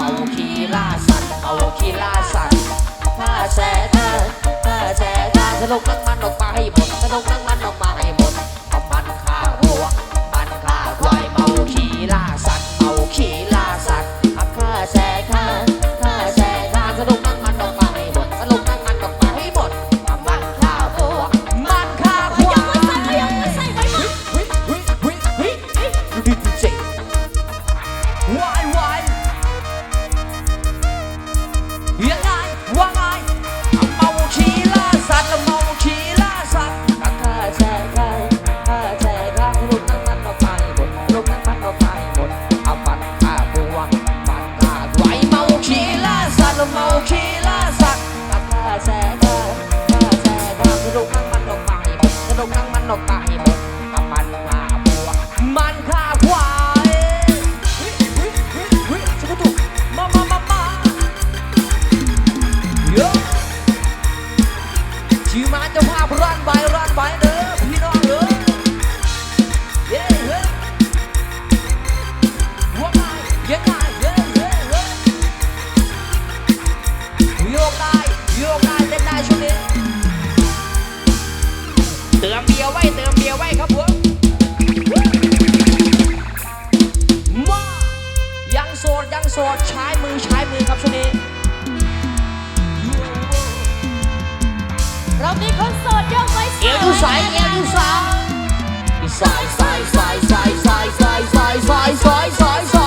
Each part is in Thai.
เมาขี้ล่าสัตว์เมาขี้ล่าสัตว์ข้าแช่ข้าข้าแช่ข้าสนุกนั่งมันออกมาให้หมดสนุกนั่งมันออก โยกได้เต้นได้ช่วงนี้เติมเบียร์ไว้เติมเบียร์ไว้ครับผมมายังโสดยังโสดใช้มือใช้มือครับช่วงนี้เรามีคนโสดยกไว้เอวอยู่สายเอวอยู่สายสายสายสายสายสายสายสายสายสายสาย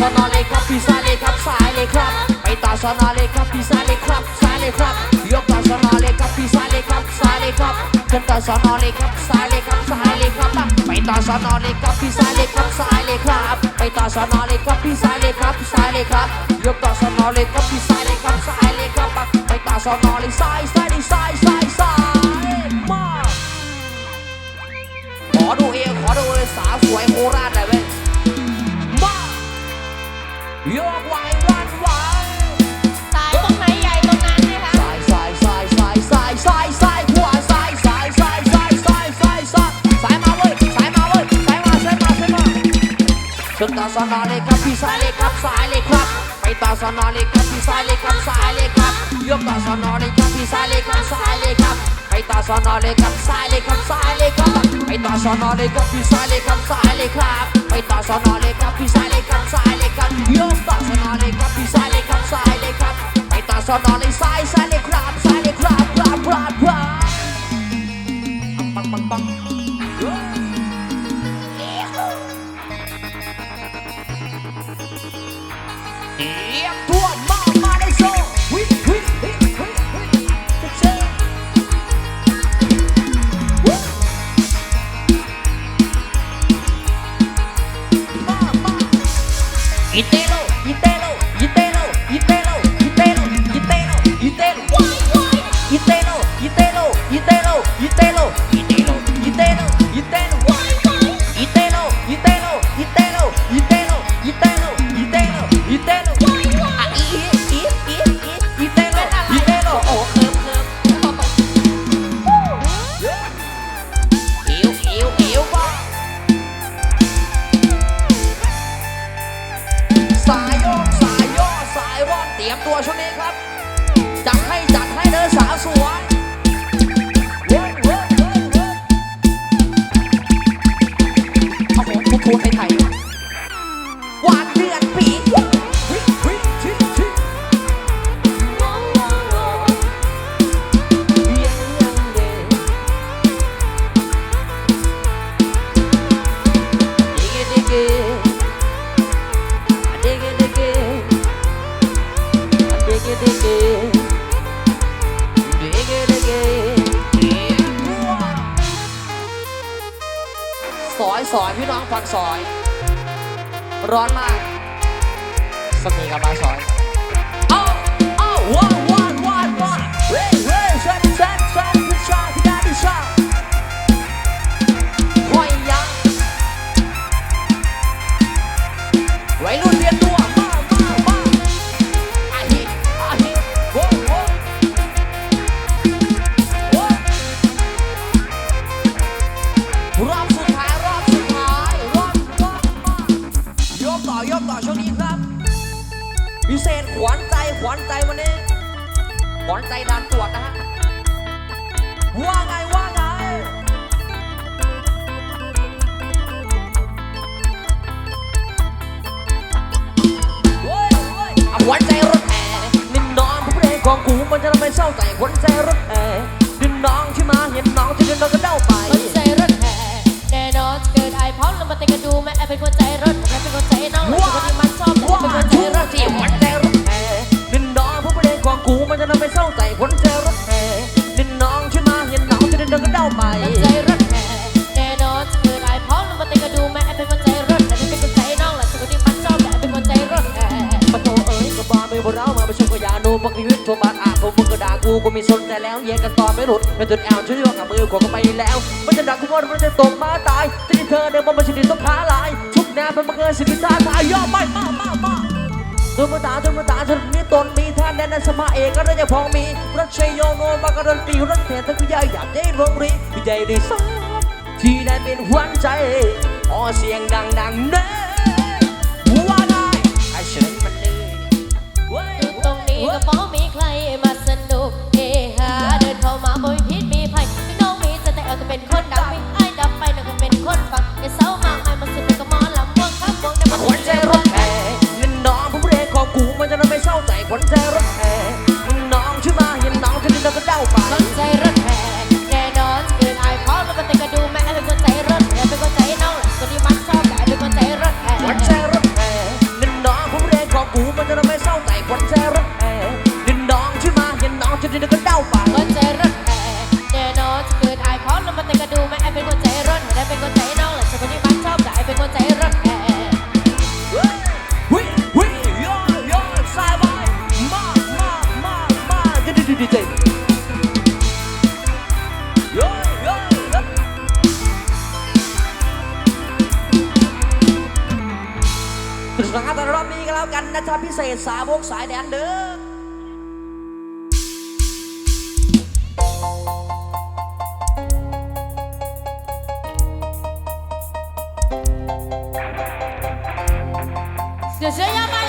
ฉันอสนอเลยครับพี่สายเลยครับสายเลยครับ ไปต่อสนอเลยครับพี่สายเลยครับสายเลยครับ ยกต่อสนอเลยครับพี่สายเลยครับสายเลยครับฉันต่อสนอเลยครับสายเลยครับสายเลยครับ ไปต่อสนอเลยครับพี่สายเลยครับสายเลยครับ ไปต่อสนอเลยครับพี่สายเลยครับสายเลยครับ ยกต่อสนอเลยครับพี่สายเลยครับสายเลยครับ ไปต่อสนอเลยสายสายสายสายสายมาขอดูเอวขอดูเลยสาวสวยโคราชหน่อยเว้ย โยกไหวรันไหวสายตรงไหนใหญ่ตรงนั้นนะคะ สายสายสายสายสายสายสายขวาสายสายสายสายสายสายสายสายมาเว้ยสายมาเว้ยสายมาสายมาสายมาชนต่อสนอเลยครับพี่สายเลยครับสายเลยครับ ไปต่อสนอเลยครับพี่สายเลยครับสายเลยครับยกต่อสนอเลยครับพี่สายเลยครับสายเลยครับไปต่อสนอเลยครับสายเลยครับสายเลยครับไปต่อสนอเลยครับพี่สายเลยครับสายเลยครับ ไปต่อสนอเลยครับพี่สายเลยครับสายเลยครับยกต่อสนอเลยครับพี่สายเลยครับสายเลยครับ ไปต่อสนอเลยสายสายเลยครับสายเลยครับครับครับครับปังปังปังเอียมตัว สอยพี่น้องฟังสอย ร้อนมากสมีกับมาสอย เอาเอาว้าวว้าวว้าว ขวัญใจด่านตรวจนะฮะ ว่าไงว่าไงวุ้ยอะขวัญใจรถแห่นินนองผู้เพลงของกูมันจะทำให้เศร้าใจขวัญใจรถแห่ดินน้องที่มาเห็นน้องที่เดินน้องก็เด้าไป ก็ด่ากูกูมีสนใจแล้วแยกกันต่อไม่หลุดไม่จนแอลช่วยยกกับมือขวาก็ไปแล้วมันจะด่ากูว่ามันจะตกมาตายที่เธอเดินมาไม่ใช่ดินต้องขาลายทุกแนวเป็นบังเอิญสิทธาทายย่อไม่มามามาตัวมือตาตัวมือตาฉันมีตนมีท่านแดนสมาเอกก็ได้จะพองมีรัชชัยโยโนบากรันตีรักแทนทั้งพี่ใหญ่อยากได้โรงรีพี่ใหญ่ได้สักที่ได้เป็นหวันใจอ๋อเสียงดังดังๆเน่ว่าได้ไอ้เฉินมันเลยอยู่ตรงนี้ก็เพราะมีใครมาสนุก เฮาเดินเข้ามาบ่มีพิษมีภัยพี่น้องมีสติเออก็เป็นคนดังมีไอ้ดับไปน้องก็เป็นคนฟังไอ้เศร้ามากไอ้มาสุดก็มอลำวงครับวงแต่มันวัญใจร้อนแห่เงินน้องผมเรียกของกูมันจะทำให้เศร้าใจขวัญใจร้อน เดี๋ยว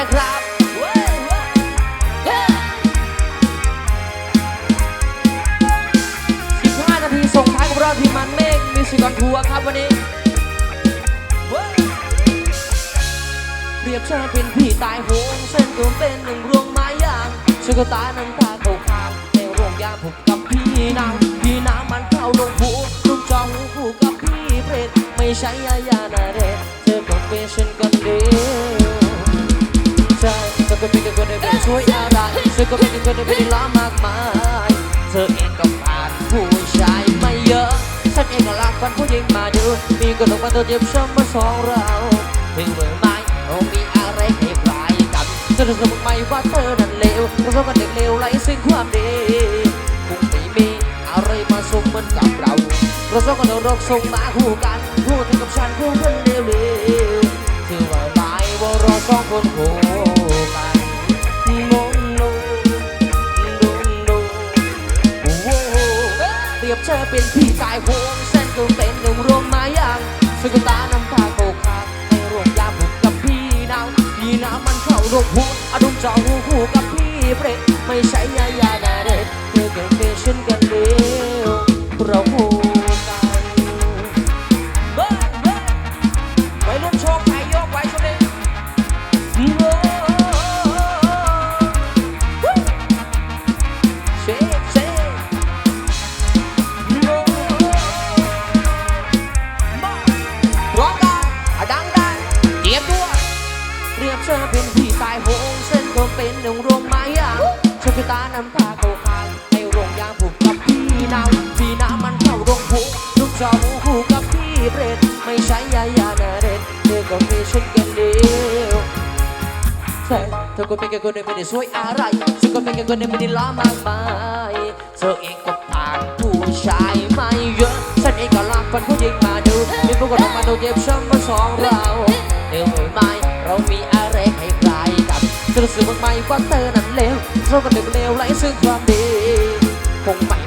นะครับเว้ยเว้ย15นาทีส่งท้ายกับเราที่มันเมฆมิวสิกออนทัวร์ครับวันนี้เปรียบเธอเป็นพี่ตายโหงเส้นตัวเป็นหนึ่งรวงไม้ยางฉันก็ตายน้ำตาเขาคางในโรงยาผูกกับพี่นางพี่น้ำมันเข้าลงผูลูกจองหูคู่กับพี่เปรตไม่ใช่ยายานาเรศเธอก็เป็นฉัน เดียวใช่เธอก็เป็นคนที่ไม่ช่วยอะไรเธอก็เป็นคนที่ไม่ได้ล้ามากมายเธอเองก็ผ่านผู้ชายไม่เยอะ ฉันเองก็รักคนผู้หญิงมาดู มีก็ลงมาตัวเจ็บช้ำมาสองเราถึงเมื่อไม่เรามีอะไรให้ปลายกันเธอจะสมมติไหมว่าเธอนั้นเลวเราสองกันเด็กเลวไร้ซึ่งความดีคงไม่มีอะไรมาส่งเหมือนกับเรา เราสองกันเราส่งมาคู่กันคู่เธอกับฉันคู่กันเลวเลว สองคนคู่กันงงงงงงโอ้โหเปรียบเธอเป็นพี่ชายโหงเส้นก็เป็นหนึ่งรวมไม้ยางสกุตาน้ำตาโกคาในรวมยาบุกกับพี่นาวพี่น้ำมันเข้าโรคหูอดุมจอหูคู่กับพี่เปรตไม่ใช่ คู่กับพี่เปรตไม่ใช่ยายานาเรศเธอก็มีฉันกันเดียวใช่เธอก็เป็นแค่คนที่ไม่ได้สวยอะไรฉันก็เป็นแค่คนที่ไม่ได้ล้ามากมายเธอเองก็ผ่านผู้ชายไม่เยอะฉันเองก็รักคนผู้หญิงมาดูมีพวกเรามาดูเจ็บช้ำมาสองเราเดี๋ยวไม่ไม่ เรามีอะไรให้ใครกับเธอรู้สึกบ้างไหมว่าเธอนั้นเลวเราก็เด็กเลวไร้ซึ่งความดีคงไม่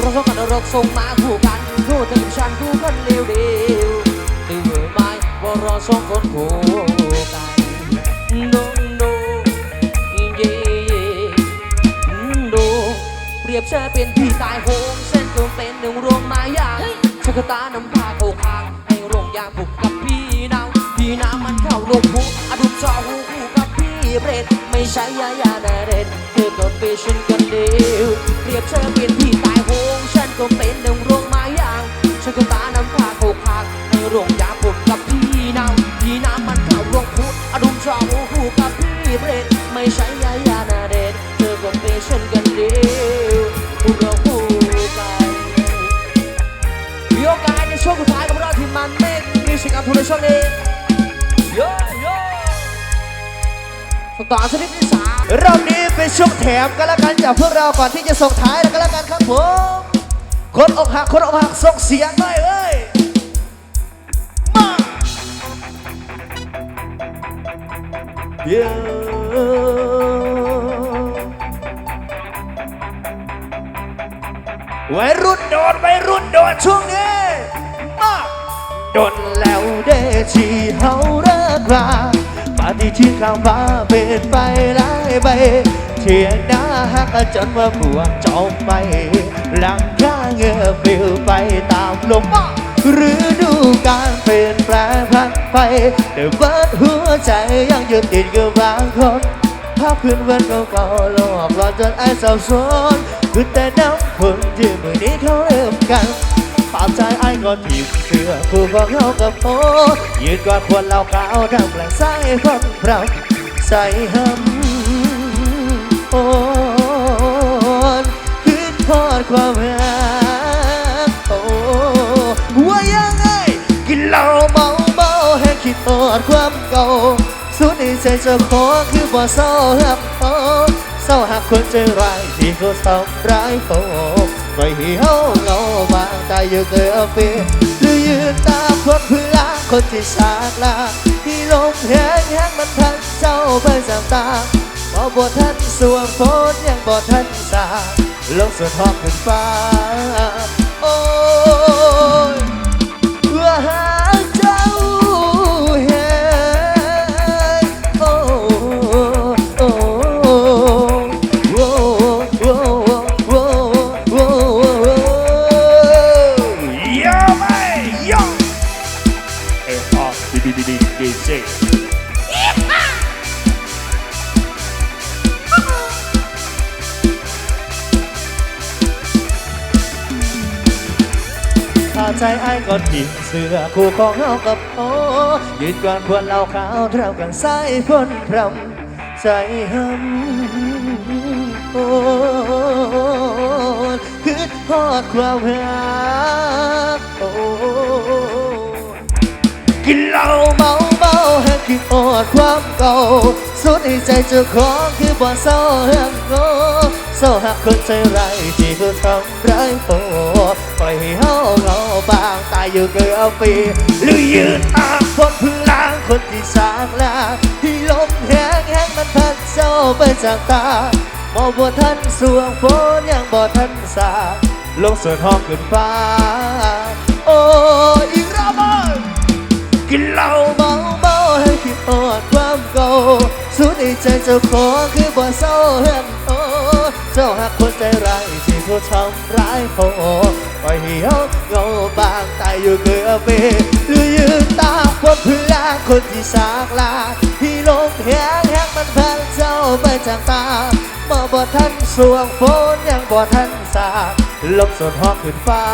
เราสองกันเราส่งมาคู่กันคู่เธอกับฉันคู่กันเร็วเดียวดูไหมว่าเราสองคนคู่กัน no no yeah yeah no เปรียบเธอเป็นพี่ตายโหงเส้นตัวเป็นหนึ่งรวมไม้ยางชักตาน้ำพาโคคางให้โรงยางผูกกับพี่นาวพี่น้ำมันเข้าลงหูอดุมจอหู พี่เบรดไม่ใช่ยายานาเรนเธอก็เป็นฉันกันเดียวเรียบเธอเป็นพี่ตายโหงฉันก็เป็นหนึ่งรวมไม้ยางชักตาน้ำพาโคคางให้โรงยางผูกกับพี่นาวพี่น้ำมันเข้าลงหูอดุมจอหูคู่กับพี่เบรดไม่ใช่ยายานาเรนเธอก็เป็นฉันกันเดียวเราคู่กันมีโอกาสในช่วงสุดท้ายกับเราที่มันเมกมิวสิกอัพทูในช่วงนี้โยโย่ส ต่อชนิดที่สามรอบนี้เป็นช่วงแถมกันแล้วกันจากพวกเราก่อนที่จะส่งท้ายแล้วกันแล้วกันครับผมคนอกหักคนอกหักส่งเสียงหน่อยเอ้ยมาเย้วัยรุ่นโดดวัยรุ่นโดดช่วงนี้มาโดนแล้วเด้ที่เฮาเลิกรา ปฏิทินข้างฟ้าเป็นไปหลายใบเทียงหน้าหักจนว่าบวกจมไปหลังข้าเงือปิวไปตามลมฤดูการเปลี่ยนแปลงพันไปแต่เบิดหัวใจยังยึดติดกับบางคนภาพคืนวันเก่าๆหลอกหลอนจนไอ้สับสนคือแต่น้ำคนที่มือนี้เขาเริ่มกัน ปากใจไอ้ก็ถีบเชื่อคู่ของเขากับโอยืนกอดควรเราขาวทำแปลงสายคนพรำใส่หำโอนคืนพอดความรักโอ้ว่ายังไงกินเหล้าเมาเมาให้คิดตอดความเก่าสุดในใจจะขอคือบ่เศร้าหักเขาเศร้าหักคนใจร้ายที่เขาทำร้ายเขา ปล่อยให้เขาเหงาบางตายอยู่เกินปีหรือยืนตาคนเพื่อคนที่ชากลาที่ลมแห้งแห้งมันพันเจ้าไปสามตาบอบ่ท่านสวงฝนยังบ่ท่านสาลงสวนทองขึ้นฟ้าโอ้ยเพื่อหา อ้ายก็ทิ้งเสื้อคู่ของเฮากับโอยืนกวนพวนเราขาวเท่ากันส่พ้นพรำใจหำโอ้คือทอดความรักโอ้กินเหล้าเมาเมาให้กินอดความเก่าสุดในใจเจ้าของคือบ่เศร้าเรื่อง โง่เศร้าหักคนใจร้ายที่เขาทำร้ายโอ้ปล่อยให้เฮาเหงาบางตายอยู่เกือบปี หรือยืนตามคนพลางคนที่สร้างลาที่ลมแห้งแห้งมันพัดเจ้าไปจากตามองบ่ทันสวงฝนยังบ่ทันสาลงส่วนห้องขึ้นฟ้า โอ้อีกรอบกินเหล้าเมาเมาให้คิดอดความเก่าสุดในใจเจ้าของคือบ่เศร้าเฮือนโอ้ จ้าหักคนใจร้ายที่เขาทำร้ายเขาปล่อยให้เขาเงาบางตายอยู่เกือบปีหรือยืนตามคนเพื่อคนที่สากลาที่ลงแหงแหงมันพันเจ้าไปจากตาเมื่อบ่ทันสวงฝนยังบ่ทันสาดลบสดหอกขึ้นฟ้า